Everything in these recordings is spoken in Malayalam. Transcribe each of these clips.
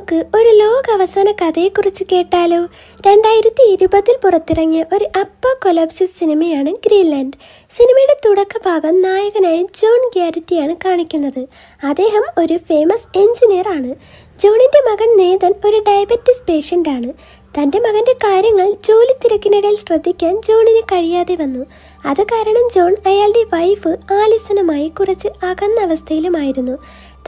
നമുക്ക് ഒരു ലോക അവസാന കഥയെക്കുറിച്ച് കേട്ടാലോ? രണ്ടായിരത്തി ഇരുപതിൽ പുറത്തിറങ്ങിയ ഒരു അപ്പ കൊലാപ്സിസ് സിനിമയാണ് ഗ്രീൻലാൻഡ്. സിനിമയുടെ തുടക്കഭാഗം നായകനായ ജോൺ ഗ്യാരറ്റിയാണ് കാണിക്കുന്നത്. അദ്ദേഹം ഒരു ഫേമസ് എഞ്ചിനീയർ ആണ്. ജോണിന്റെ മകൻ നേതൻ ഒരു ഡയബറ്റിസ് പേഷ്യന്റ് ആണ് തന്റെ മകന്റെ കാര്യങ്ങൾ ജോലി തിരക്കിനിടയിൽ ശ്രദ്ധിക്കാൻ ജോണിന് കഴിയാതെ വന്നു. അത് കാരണം ജോൺ അയാളുടെ വൈഫ് ആലിസനുമായി കുറച്ച് അകന്ന അവസ്ഥയിലുമായിരുന്നു.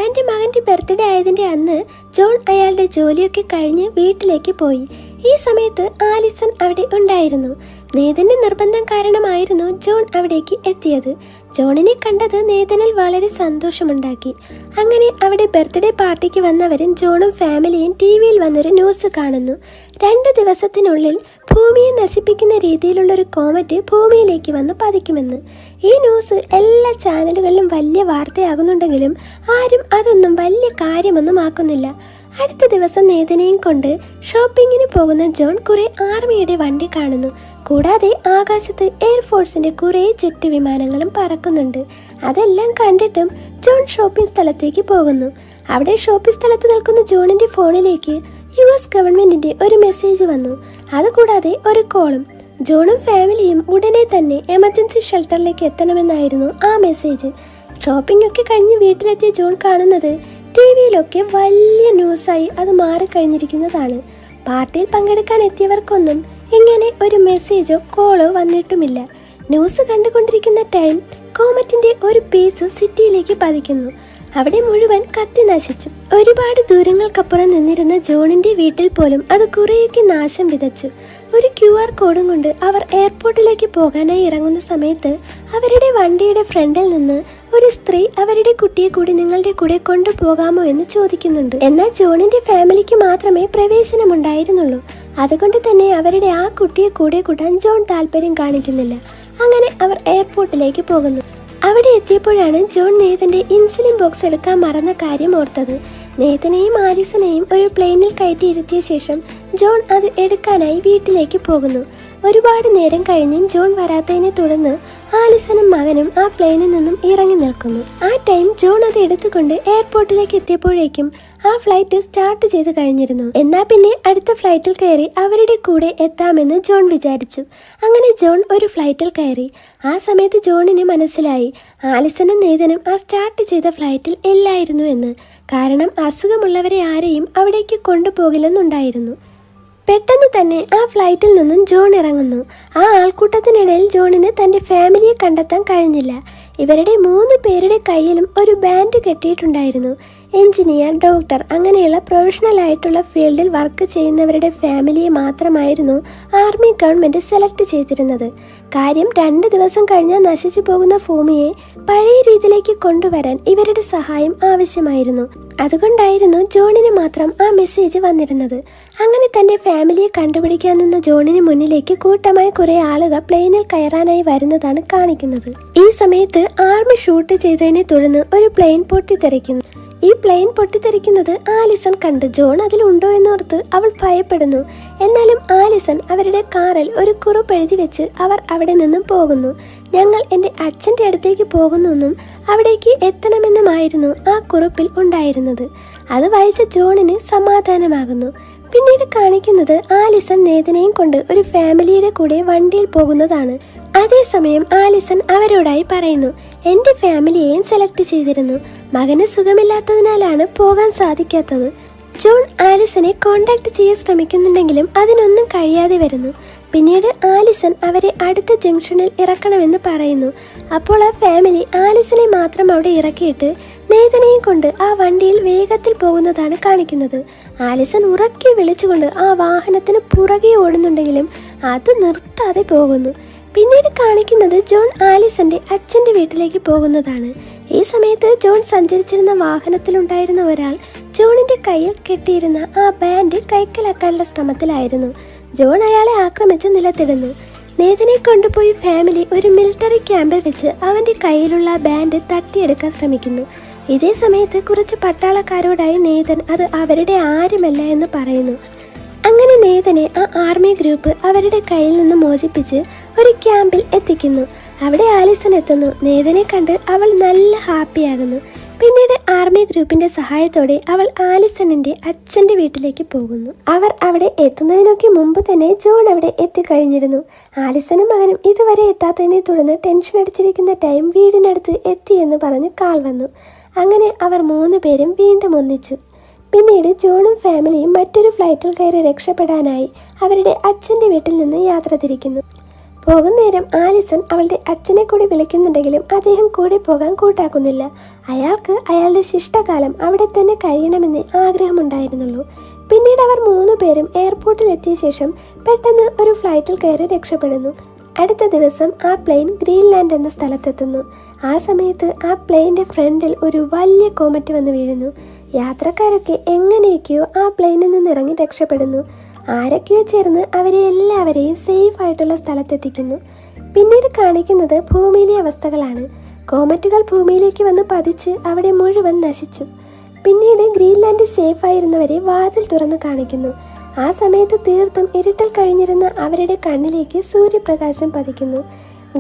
തന്റെ മകന്റെ ബർത്ത്ഡേ ആയതിന്റെ അന്ന് ജോൺ അയാളുടെ ജോലിയൊക്കെ കഴിഞ്ഞ് വീട്ടിലേക്ക് പോയി. ഈ സമയത്ത് ആലിസൺ അവിടെ ഉണ്ടായിരുന്നു. നേതന്റെ നിർബന്ധം കാരണമായിരുന്നു ജോൺ അവിടേക്ക് എത്തിയത്. ജോണിനെ കണ്ടത് നേതനിൽ വളരെ സന്തോഷമുണ്ടാക്കി. അങ്ങനെ അവിടെ ബർത്ത്ഡേ പാർട്ടിക്ക് വന്നവരും ജോണും ഫാമിലിയും ടി വിയിൽ വന്നൊരു ന്യൂസ് കാണുന്നു. രണ്ട് ദിവസത്തിനുള്ളിൽ ഭൂമിയെ നശിപ്പിക്കുന്ന രീതിയിലുള്ള ഒരു കോമറ്റ് ഭൂമിയിലേക്ക് വന്ന് പതിക്കുമെന്ന്. ഈ ന്യൂസ് എല്ലാ ചാനലുകളിലും വലിയ വാർത്തയാകുന്നുണ്ടെങ്കിലും ആരും അതൊന്നും വലിയ കാര്യമൊന്നും ആക്കുന്നില്ല. അടുത്ത ദിവസം നേതനെയും കൊണ്ട് ഷോപ്പിങ്ങിന് പോകുന്ന ജോൺ കുറെ ആർമിയുടെ വണ്ടി കാണുന്നു. കൂടാതെ ആകാശത്ത് എയർഫോഴ്സിന്റെ കുറെ ജെറ്റ് വിമാനങ്ങളും പറക്കുന്നുണ്ട്. അതെല്ലാം കണ്ടിട്ടും ജോൺ ഷോപ്പിംഗ് സ്ഥലത്തേക്ക് പോകുന്നു. അവിടെ ഷോപ്പിംഗ് സ്ഥലത്ത് നിൽക്കുന്ന ജോണിന്റെ ഫോണിലേക്ക് യു എസ് ഗവൺമെന്റിന്റെ ഒരു മെസ്സേജ് വന്നു. അതുകൂടാതെ ഒരു കോളും ജോണും ഫാമിലിയും ഉടനെ തന്നെ എമർജൻസി ഷെൽട്ടറിലേക്ക് എത്തണമെന്നായിരുന്നു ആ മെസ്സേജ്. ഷോപ്പിംഗ് ഒക്കെ കഴിഞ്ഞ് വീട്ടിലെത്തിയ ജോൺ കാണുന്നത് ടി വിയിലൊക്കെ വലിയ ന്യൂസായി അത് മാറിക്കഴിഞ്ഞിരിക്കുന്നതാണ്. പാർട്ടിയിൽ പങ്കെടുക്കാൻ എത്തിയവർക്കൊന്നും ഇങ്ങനെ ഒരു മെസ്സേജോ കോളോ വന്നിട്ടുമില്ല. ന്യൂസ് കണ്ടുകൊണ്ടിരിക്കുന്ന ടൈം കോമറ്റിന്റെ ഒരു പീസ് സിറ്റിയിലേക്ക് പതിക്കുന്നു. അവിടെ മുഴുവൻ കത്തി നശിച്ചു. ഒരുപാട് ദൂരങ്ങൾക്കപ്പുറം നിന്നിരുന്ന ജോണിന്റെ വീട്ടിൽ പോലും അത് കുറേയൊക്കെ നാശം വിതച്ചു. ഒരു ക്യു ആർ കോഡും കൊണ്ട് അവർ എയർപോർട്ടിലേക്ക് പോകാനായി ഇറങ്ങുന്ന സമയത്ത് അവരുടെ വണ്ടിയുടെ ഫ്രണ്ടിൽ നിന്ന് ഒരു സ്ത്രീ അവരുടെ കുട്ടിയെ കൂടി നിങ്ങളുടെ കൂടെ കൊണ്ടുപോകാമോ എന്ന് ചോദിക്കുന്നുണ്ട്. എന്നാൽ ജോണിന്റെ ഫാമിലിക്ക് മാത്രമേ പ്രവേശനമുണ്ടായിരുന്നുള്ളൂ. അതുകൊണ്ട് തന്നെ അവരുടെ ആ കുട്ടിയെ കൂടെ കൂട്ടാൻ ജോൺ താല്പര്യം കാണിക്കുന്നില്ല. അങ്ങനെ അവർ എയർപോർട്ടിലേക്ക് പോകുന്നു. അവിടെ എത്തിയപ്പോഴാണ് ജോൺ നേതന്റെ ഇൻസുലിൻ ബോക്സ് എടുക്കാൻ മറന്ന കാര്യം ഓർത്തത്. നേതനെയും ആലിസനെയും ഒരു പ്ലെയിനിൽ കയറ്റിയിരുത്തിയ ശേഷം ജോൺ അത് എടുക്കാനായി വീട്ടിലേക്ക് പോകുന്നു. ഒരുപാട് നേരം കഴിഞ്ഞ് ജോൺ വരാത്തതിനെ തുടർന്ന് ആലിസനും മകനും ആ പ്ലെയിനിൽ നിന്നും ഇറങ്ങി നിൽക്കുന്നു. ആ ടൈം ജോൺ അത് എടുത്തുകൊണ്ട് എയർപോർട്ടിലേക്ക് എത്തിയപ്പോഴേക്കും ആ ഫ്ലൈറ്റ് സ്റ്റാർട്ട് ചെയ്ത് കഴിഞ്ഞിരുന്നു. എന്നാൽ പിന്നെ അടുത്ത ഫ്ലൈറ്റിൽ കയറി അവരുടെ കൂടെ എത്താമെന്ന് ജോൺ വിചാരിച്ചു. അങ്ങനെ ജോൺ ഒരു ഫ്ലൈറ്റിൽ കയറി. ആ സമയത്ത് ജോണിന് മനസ്സിലായി. ആലിസനും നേതനും ആ സ്റ്റാർട്ട് ചെയ്ത ഫ്ലൈറ്റിൽ ഇല്ലായിരുന്നു എന്ന്. കാരണം അസുഖമുള്ളവരെ ആരെയും അവിടേക്ക് കൊണ്ടുപോകില്ലെന്നുണ്ടായിരുന്നു. പെട്ടെന്ന് തന്നെ ആ ഫ്ലൈറ്റിൽ നിന്നും ജോൺ ഇറങ്ങുന്നു. ആ ആൾക്കൂട്ടത്തിനിടയിൽ ജോണിന് തന്റെ ഫാമിലിയെ കണ്ടെത്താൻ കഴിഞ്ഞില്ല. ഇവരുടെ മൂന്ന് പേരുടെ കയ്യിലും ഒരു ബാൻഡ് കെട്ടിയിട്ടുണ്ടായിരുന്നു. എഞ്ചിനീയർ ഡോക്ടർ അങ്ങനെയുള്ള പ്രൊഫഷണൽ ആയിട്ടുള്ള ഫീൽഡിൽ വർക്ക് ചെയ്യുന്നവരുടെ ഫാമിലിയെ മാത്രമായിരുന്നു ആർമി ഗവൺമെന്റ് സെലക്ട് ചെയ്തിരുന്നത്. കാര്യം രണ്ട് ദിവസം കഴിഞ്ഞാൽ നശിച്ചു പോകുന്ന ഭൂമിയെ പഴയ രീതിയിലേക്ക് കൊണ്ടുവരാൻ ഇവരുടെ സഹായം ആവശ്യമായിരുന്നു. അതുകൊണ്ടായിരുന്നു ജോണിന് മാത്രം ആ മെസ്സേജ് വന്നിരുന്നത്. അങ്ങനെ തന്റെ ഫാമിലിയെ കണ്ടുപിടിക്കാൻ നിന്ന ജോണിന് മുന്നിലേക്ക് കൂട്ടമായി കുറെ ആളുകൾ പ്ലെയിനിൽ കയറാനായി വരുന്നതാണ് കാണിക്കുന്നത്. ഈ സമയത്ത് ആർമി ഷൂട്ട് ചെയ്തതിനെ തുടർന്ന് ഒരു പ്ലെയിൻ പൊട്ടിത്തെറിക്കുന്നു. ഈ പ്ലെയിൻ പൊട്ടിത്തെറിക്കുന്നത് ആലിസൺ കണ്ട് ജോൺ അതിലുണ്ടോ എന്നോർത്ത് അവൾ ഭയപ്പെടുന്നു. എന്നാലും ആലിസൺ അവരുടെ കാറിൽ ഒരു കുറിപ്പ് എഴുതി വെച്ച് അവർ അവിടെ നിന്നും പോകുന്നു. ഞങ്ങൾ എന്റെ അച്ഛന്റെ അടുത്തേക്ക് പോകുന്നെന്നും അവിടേക്ക് എത്തണമെന്നുമായിരുന്നു ആ കുറിപ്പിൽ ഉണ്ടായിരുന്നത്. അത് വായിച്ച ജോണിന് സമാധാനമാകുന്നു. പിന്നീട് കാണിക്കുന്നത് ആലിസൺ നേതനെയും കൊണ്ട് ഒരു ഫാമിലിയുടെ കൂടെ വണ്ടിയിൽ പോകുന്നതാണ്. അതേസമയം ആലിസൺ അവരോടായി പറയുന്നു എന്റെ ഫാമിലിയെയും സെലക്ട് ചെയ്തിരുന്നു. മകന് സുഖമില്ലാത്തതിനാലാണ് പോകാൻ സാധിക്കാത്തത്. ജോൺ ആലിസനെ കോണ്ടാക്ട് ചെയ്യാൻ ശ്രമിക്കുന്നുണ്ടെങ്കിലും അതിനൊന്നും കഴിയാതെ വരുന്നു. പിന്നീട് ആലിസൺ അവരെ അടുത്ത ജംഗ്ഷനിൽ ഇറക്കണമെന്ന് പറയുന്നു. അപ്പോൾ ആ ഫാമിലി ആലിസനെ മാത്രം അവിടെ ഇറക്കിയിട്ട് നേതനെയും കൊണ്ട് ആ വണ്ടിയിൽ വേഗത്തിൽ പോകുന്നതാണ് കാണിക്കുന്നത്. ആലിസൺ ഉറക്കെ വിളിച്ചുകൊണ്ട് ആ വാഹനത്തിന് പുറകെ ഓടുന്നുണ്ടെങ്കിലും അത് നിർത്താതെ പോകുന്നു. പിന്നീട് കാണിക്കുന്നത് ജോൺ ആലിസന്റെ അച്ഛന്റെ വീട്ടിലേക്ക് പോകുന്നതാണ്. ഈ സമയത്ത് ജോൺ സഞ്ചരിച്ചിരുന്ന വാഹനത്തിലുണ്ടായിരുന്ന ഒരാൾ ജോണിന്റെ കയ്യിൽ കെട്ടിയിരുന്ന ആ ബാൻഡ് കൈക്കലാക്കാനുള്ള ശ്രമത്തിലായിരുന്നു. ജോൺ അയാളെ ആക്രമിച്ച് നിലത്തിടുന്നു. നേതനെ കൊണ്ടുപോയി ഫാമിലി ഒരു മിലിറ്ററി ക്യാമ്പിൽ വെച്ച് അവന്റെ കയ്യിലുള്ള ബാൻഡ് തട്ടിയെടുക്കാൻ ശ്രമിക്കുന്നു. ഇതേ സമയത്ത് കുറച്ച് പട്ടാളക്കാരോടായി നേതൻ അത് അവരുടെ ആരുമല്ല എന്ന് പറയുന്നു. അങ്ങനെ നേതനെ ആ ആർമി ഗ്രൂപ്പ് അവരുടെ കയ്യിൽ നിന്ന് മോചിപ്പിച്ച് ഒരു ക്യാമ്പിൽ എത്തിക്കുന്നു. അവിടെ ആലിസൺ എത്തുന്നു. നേതനെ കണ്ട് അവൾ നല്ല ഹാപ്പിയാകുന്നു പിന്നീട് ആർമി ഗ്രൂപ്പിന്റെ സഹായത്തോടെ അവൾ ആലിസണിന്റെ അച്ഛന്റെ വീട്ടിലേക്ക് പോകുന്നു. അവർ അവിടെ എത്തുന്നതിനൊക്കെ മുമ്പ് തന്നെ ജോൺ അവിടെ എത്തിക്കഴിഞ്ഞിരുന്നു. ആലിസനും മകനും ഇതുവരെ എത്താത്തതിനെ തുടർന്ന് ടെൻഷൻ അടിച്ചിരിക്കുന്ന ടൈം വീടിനടുത്ത് എത്തിയെന്ന് പറഞ്ഞ് കാൾ വന്നു. അങ്ങനെ അവർ മൂന്ന് പേരും വീണ്ടും ഒന്നിച്ചു. പിന്നീട് ജോണും ഫാമിലിയും മറ്റൊരു ഫ്ലൈറ്റിൽ കയറി രക്ഷപ്പെടാനായി അവരുടെ അച്ഛന്റെ വീട്ടിൽ നിന്ന് യാത്ര തിരിക്കുന്നു. പോകുന്നേരം ആലിസൺ അവളുടെ അച്ഛനെ കൂടി വിളിക്കുന്നുണ്ടെങ്കിലും അദ്ദേഹം കൂടെ പോകാൻ കൂട്ടാക്കുന്നില്ല. അയാൾക്ക് അയാളുടെ ശിഷ്ടകാലം അവിടെ തന്നെ കഴിയണമെന്ന് ആഗ്രഹമുണ്ടായിരുന്നുള്ളൂ. പിന്നീട് അവർ മൂന്ന് പേരും എയർപോർട്ടിൽ എത്തിയ ശേഷം പെട്ടെന്ന് ഒരു ഫ്ലൈറ്റിൽ കയറി രക്ഷപ്പെടുന്നു. അടുത്ത ദിവസം ആ പ്ലെയിൻ ഗ്രീൻലാൻഡ് എന്ന സ്ഥലത്തെത്തുന്നു. ആ സമയത്ത് ആ പ്ലെയിന്റെ ഫ്രണ്ടിൽ ഒരു വലിയ കോമറ്റ് വന്ന് വീഴുന്നു. യാത്രക്കാരൊക്കെ എങ്ങനെയൊക്കെയോ ആ പ്ലെയിനിൽ നിന്ന് ഇറങ്ങി രക്ഷപ്പെടുന്നു. ആരൊക്കെയോ ചേർന്ന് അവരെ എല്ലാവരെയും സേഫ് ആയിട്ടുള്ള സ്ഥലത്തെത്തിക്കുന്നു. പിന്നീട് കാണിക്കുന്നത് ഭൂമിയിലെ അവസ്ഥകളാണ്. കോമറ്റുകൾ ഭൂമിയിലേക്ക് വന്ന് പതിച്ച് അവിടെ മുഴുവൻ നശിച്ചു. പിന്നീട് ഗ്രീൻലാൻഡ് സേഫ് ആയിരുന്നവരെ വാതിൽ തുറന്ന് കാണിക്കുന്നു. ആ സമയത്ത് തീർത്തും ഇരുട്ടൽ കഴിഞ്ഞിരുന്ന അവരുടെ കണ്ണിലേക്ക് സൂര്യപ്രകാശം പതിക്കുന്നു.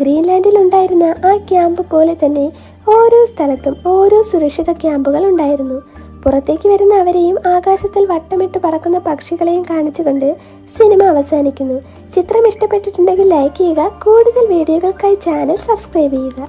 ഗ്രീൻലാൻഡിൽ ഉണ്ടായിരുന്ന ആ ക്യാമ്പ് പോലെ തന്നെ ഓരോ സ്ഥലത്തും ഓരോ സുരക്ഷിത ക്യാമ്പുകൾ ഉണ്ടായിരുന്നു. പുറത്തേക്ക് വരുന്ന അവരെയും ആകാശത്തിൽ വട്ടമിട്ട് പറക്കുന്ന പക്ഷികളെയും കാണിച്ചുകൊണ്ട് സിനിമ അവസാനിക്കുന്നു. ചിത്രം ഇഷ്ടപ്പെട്ടിട്ടുണ്ടെങ്കിൽ ലൈക്ക് ചെയ്യുക കൂടുതൽ വീഡിയോകൾക്കായി ചാനൽ സബ്സ്ക്രൈബ് ചെയ്യുക.